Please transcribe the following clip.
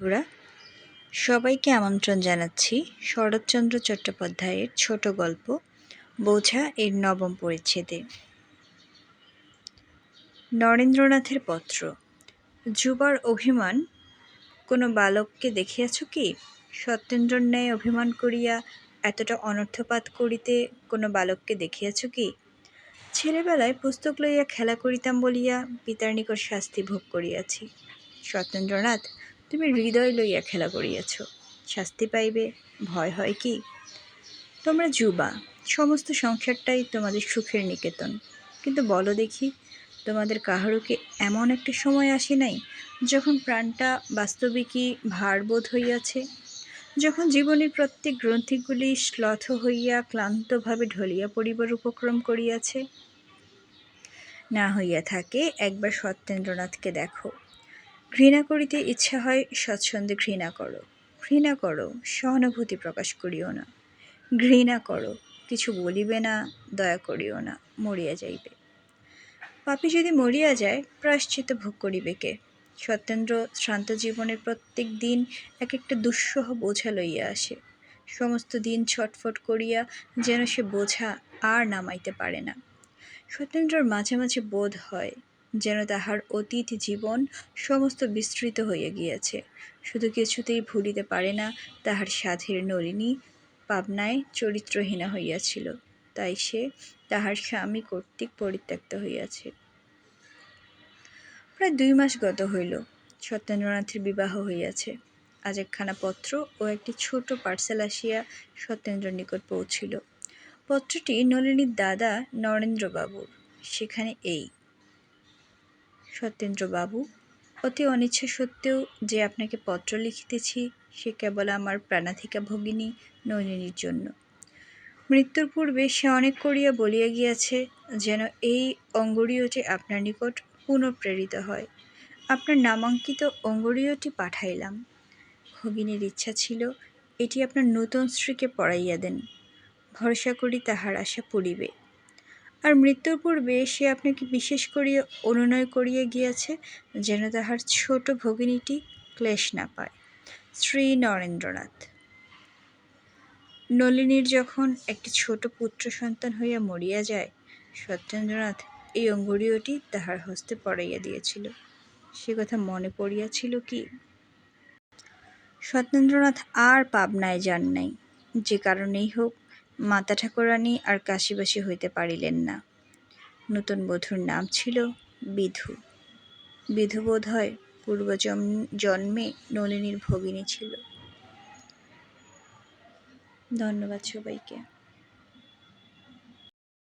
বন্ধুরা, সবাইকে আমন্ত্রণ জানাচ্ছি শরৎচন্দ্র চট্টোপাধ্যায়ের ছোট গল্প, বোঝা এর নবম পরিচ্ছেদে। নরেন্দ্রনাথের পত্র, যুবার অভিমান, কোনো বালককে দেখিয়াছ কি? সত্যেন্দ্রর ন্যায় অভিমান করিয়া এতটা অনর্থপাত করিতে কোনো বালককে দেখিয়াছ কি? ছেলেবেলায় পুস্তক লইয়া খেলা করিতাম বলিয়া পিতার নিকট শাস্তি ভোগ করিয়াছি। সত্যেন্দ্রনাথ তুমি হৃদয় লইয়া খেলা করিয়াছ। শাস্তি পাইবে, ভয় হয় কি? তোমরা যুবা, সমস্ত সংসারটাই তোমাদের সুখের নিকেতন। কিন্তু বলো দেখি, তোমাদের কাহারুকে এমন একটা সময় আসে নাই, যখন প্রাণটা বাস্তবিকই ভারবোধ হইয়াছে? যখন জীবনের প্রত্যেক গ্রন্থিগুলি শ্লথ হইয়া ক্লান্তভাবে ঢলিয়া পড়িবার উপক্রম করিয়াছে? না হইয়া থাকে, একবার সত্যেন্দ্রনাথকে দেখো। ঘৃণা করিতে ইচ্ছা হয়, স্বচ্ছন্দে ঘৃণা করো। ঘৃণা করো, সহানুভূতি প্রকাশ করিও না। ঘৃণা করো, কিছু বলিবে না, দয়া করিও না, মরিয়া যাইবে। পাপি যদি মরিয়া যায় প্রায়শ্চিত ভোগ করিবে কে? সত্যেন্দ্র শ্রান্ত জীবনের প্রত্যেক দিন এক একটা দুঃসহ বোঝা লইয়া আসে। সমস্ত দিন ছটফট করিয়া যেন সে বোঝা আর নামাইতে পারে না। সত্যেন্দ্রর মাঝে মাঝে বোধ হয় যেন তাহার অতীত জীবন সমস্ত বিস্তৃত হইয়া গিয়াছে। শুধু কিছুতেই ভুলিতে পারে না, তাহার সাধের নলিনী পাবনায় চরিত্রহীনা হইয়াছিল। তাই সে তাহার স্বামী কর্তৃক পরিত্যক্ত হইয়াছে। প্রায় দুই মাস গত হইল, সত্যেন্দ্রনাথের বিবাহ হইয়াছে। আজ একখানা পত্র ও একটি ছোট পার্সেল আসিয়া সত্যেন্দ্র নিকট পৌঁছিল। পত্রটি নলিনীর দাদা নরেন্দ্রবাবুর। সেখানে এই সত্যেন্দ্রবাবু, অতি অনিচ্ছা সত্ত্বেও যে আপনাকে পত্র লিখিতেছি, সে কেবল আমার প্রাণাধিকা ভগিনী নলিনীর জন্য। মৃত্যুর পূর্বে সে অনেক করিয়া বলিয়া গিয়াছে, যেন এই অঙ্গুরীয়টি আপনার নিকট পুনঃপ্রেরিত হয়। আপনার নামাঙ্কিত অঙ্গুরীয়টি পাঠাইলাম। ভগিনীর ইচ্ছা ছিল, এটি আপনার নূতন স্ত্রীকে পড়াইয়া দেন। ভরসা করি তাহার আশা পড়িবে। আর মৃত্যুর পূর্বে সে আপনাকে বিশেষ করিয়া, অনুনয় করিয়া গিয়াছে যেন তাহার ছোট ভগিনীটি ক্লেশ না পায়। শ্রী নরেন্দ্রনাথ। নলিনীর যখন একটি ছোট পুত্র সন্তান হইয়া মরিয়া যায়, সত্যেন্দ্রনাথ এই অঙ্গুরীয়টি তাহার হস্তে পড়াইয়া দিয়েছিল। সে কথা মনে পড়িয়াছিল কি? সত্যেন্দ্রনাথ আর পাবনায় যান নাই। যে কারণেই হোক মাতা ঠাকুরানী আর কাশিবাসী হইতে পারিলেন না। নতুন বধূর নাম ছিল বিধু। বিধু বোধ হয় পূর্ব জন্মে নলিনীর ভগিনী ছিল। ধন্যবাদ সবাইকে।